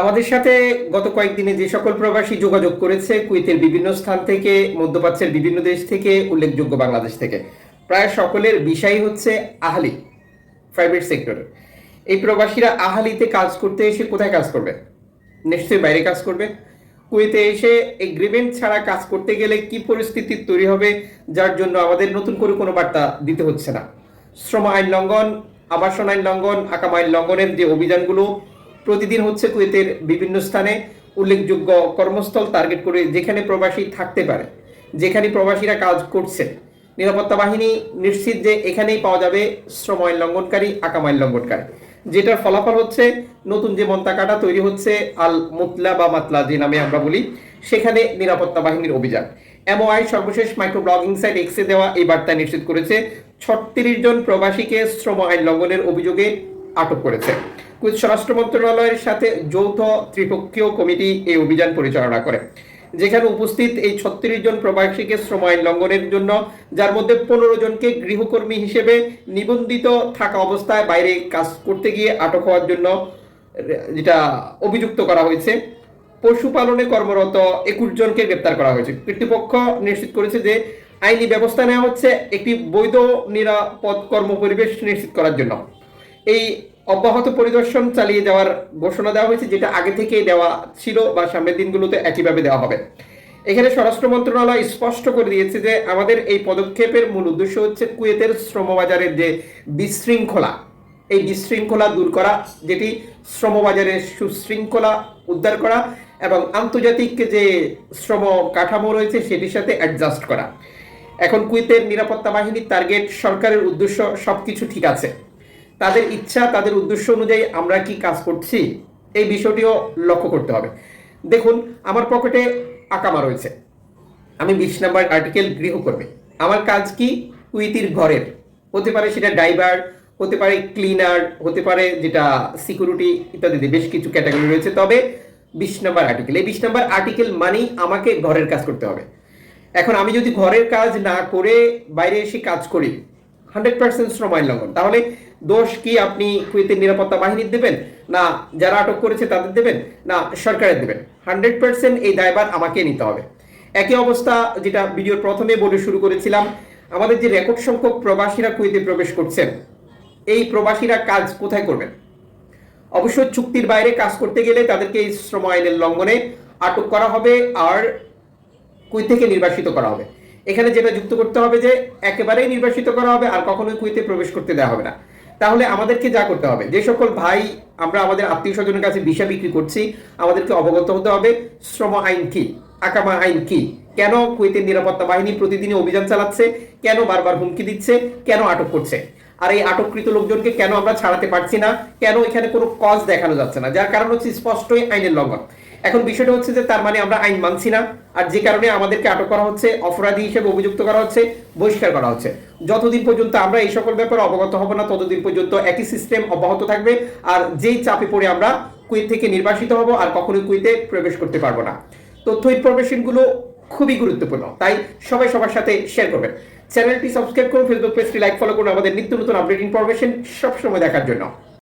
আমাদের সাথে গত কয়েকদিনে যে সকল প্রবাসী যোগাযোগ করেছে, কুয়েতের বিভিন্ন স্থান থেকে, মধ্যপ্রাচ্যের বিভিন্ন দেশ থেকে, উল্লেখযোগ্য বাংলাদেশ থেকে। প্রায় সকলের বিষয় হচ্ছে আহালি প্রাইভেট সেক্টর এই প্রবাসীরা আহালিতে কাজ করতে এসে কোথায় কাজ করবে? নিশ্চয়ই বাইরে কাজ করবে। কুয়েতে এসে এগ্রিমেন্ট ছাড়া কাজ করতে গেলে কি পরিস্থিতি তৈরি হবে, যার জন্য আমাদের নতুন করে কোনো বার্তা দিতে হচ্ছে না। শ্রম আইন লঙ্ঘন, আবাসন আইন লঙ্ঘন, আকাম আইন লঙ্ঘনের যে অভিযানগুলো প্রতিদিন হচ্ছে কুয়েতের বিভিন্ন স্থানে উল্লেখযোগ্য কর্মস্থল টার্গেট করে যেখানে প্রবাসী থাকতে পারে, যেখানে প্রবাসীরা কাজ করছে। নিরাপত্তা বাহিনী নিশ্চিত যে এখানেই পাওয়া যাবে শ্রম আইন লঙ্ঘনকারী, আকাম আইন লঙ্ঘনকারী। যেটার ফলাফল হচ্ছে নতুন যে মন্তাকাটা তৈরি হচ্ছে, আল মুতলা বা মাতলা যে নামে আমরা বলি, সেখানে নিরাপত্তা বাহিনীর অভিযান। এমওআই সর্বশেষ মাইক্রো ব্লগিং সাইট এক্সে দেওয়া এই বার্তা নিশ্চিত করেছে, ছত্রিশ জন প্রবাসীকে শ্রম আইন লঙ্ঘনের অভিযোগে আটক করেছে। স্বরাষ্ট্র মন্ত্রণালয়ের সাথে যৌথ ত্রিপক্ষীয় কমিটি এই অভিযান পরিচালনা করে, যেখানে উপস্থিত এই ছত্রিশ জন প্রবাসীকে শ্রম আইন লঙ্ঘনের জন্য, যার মধ্যে পনেরো জনকে গৃহকর্মী হিসেবে নিবন্ধিত থাকা অবস্থায় বাইরে কাজ করতে গিয়ে আটক হওয়ার জন্য যেটা অভিযুক্ত করা হয়েছে। পশুপালনে কর্মরত একুশ জনকে গ্রেপ্তার করা হয়েছে। কর্তৃপক্ষ নিশ্চিত করেছে যে আইনি ব্যবস্থা নেওয়া হচ্ছে একটি বৈধ, নিরাপদ কর্ম পরিবেশ নিশ্চিত করার জন্য। এই অব্যাহত পরিদর্শন চালিয়ে যাওয়ার ঘোষণা দেওয়া হয়েছে, যেটা আগে থেকেই দেওয়া ছিল বা সামনের দিনগুলোতে একইভাবে দেওয়া হবে। এখানে স্বরাষ্ট্র মন্ত্রণালয় স্পষ্ট করে দিয়েছে যে, আমাদের এই পদক্ষেপের মূল উদ্দেশ্য হচ্ছে কুয়েতের শ্রমবাজারের যে বিশৃঙ্খলা, এই বিশৃঙ্খলা দূর করা, যেটি শ্রমবাজারের সুশৃঙ্খলা উদ্ধার করা এবং আন্তর্জাতিক যে শ্রম কাঠামো রয়েছে, সেটির সাথে অ্যাডজাস্ট করা। এখন কুয়েতের নিরাপত্তা বাহিনীর টার্গেট সরকারের উদ্দেশ্য সবকিছু ঠিক আছে। তাদের ইচ্ছা, তাদের উদ্দেশ্য অনুযায়ী আমরা কি কাজ করছি, এই বিষয়টিও লক্ষ্য করতে হবে। দেখুন, আমার পকেটে আকামা রয়েছে। আমি বিশ নাম্বার আর্টিকেল গৃহকর্মী আমার কাজ কি? কুইতির ঘরের। হতে পারে সেটা ড্রাইভার, হতে পারে ক্লিনার হতে পারে যেটা সিকিউরিটি ইত্যাদি বেশ কিছু ক্যাটাগরি রয়েছে। তবে বিশ নাম্বার আর্টিকেল এই বিশ নাম্বার আর্টিকেল মানেই আমাকে ঘরের কাজ করতে হবে। এখন আমি যদি ঘরের কাজ না করে বাইরে এসে কাজ করি হান্ড্রেড পার্সেন্ট শ্রম আইন লঙ্ঘন। তাহলে দোষ কি আপনি কুয়েতের নিরাপত্তা বাহিনীর দেবেন? না, যারা আটক করেছে তাদের দেবেন? না, সরকারের দেবেন? হান্ড্রেড পার্সেন্ট এই দায়ভার আমাকে নিতে হবে। একই অবস্থা যেটা ভিডিওর প্রথমে বলে শুরু করেছিলাম, আমাদের যে রেকর্ড সংখ্যক প্রবাসীরা কুয়েতে প্রবেশ করছেন, এই প্রবাসীরা কাজ কোথায় করবেন? অবশ্য চুক্তির বাইরে কাজ করতে গেলে তাদেরকে এই শ্রম আইনের লঙ্ঘনে আটক করা হবে আর কুইত থেকে নির্বাসিত করা হবে। এখানে যেটা যুক্ত করতে হবে যে, একেবারেই নির্বাসিত করা হবে আর কখনোই কুইতে প্রবেশ করতে দেওয়া হবে না। তাহলে আমাদেরকে যা করতে হবে, যে সকল ভাই আমরা আমাদের আত্মীয় স্বজনের কাছে ভিসা বিক্রি করছি, আমাদেরকে অবগত হতে হবে, শ্রম আইন কি, আকামা আইন কি, কেন কুয়েতের নিরাপত্তা বাহিনী প্রতিদিনই অভিযান চালাচ্ছে, কেন বারবার হুমকি দিচ্ছে, কেন আটক করছে? আর এই আটককৃত লোকজনকে কেন আমরা ছাড়াতে পারছি না, কেন এখানে কোনো কজ দেখানো যাচ্ছে না, যার কারণ হচ্ছে স্পষ্টই আইনের লঙ্ঘন। এখন বিষয়টা হচ্ছে যে তার মানে আমরা আইন মানছি না, আর যে কারণে আমাদেরকে আটক করা হচ্ছে, অপরাধী হিসেবে অভিযুক্ত করা হচ্ছে, বহিষ্কার করা হচ্ছে। যতদিন পর্যন্ত আমরা এই সকল ব্যাপারে অবগত হব না, ততদিন পর্যন্ত একই সিস্টেম অব্যাহত থাকবে। আর যেই চাপে পড়ে আমরা কুয়েত থেকে নির্বাসিত হব, আর কখনোই কুয়েতে প্রবেশ করতে পারব না। তথ্য ইনফরমেশনগুলো খুবই গুরুত্বপূর্ণ, তাই সবাই সবার সাথে শেয়ার করবেন। চ্যানেলটি সাবস্ক্রাইব করুন ফেসবুক পেজটি লাইক ফলো করুন, আমাদের নিত্য নতুন আপডেট ইনফরমেশন সবসময় দেখার জন্য।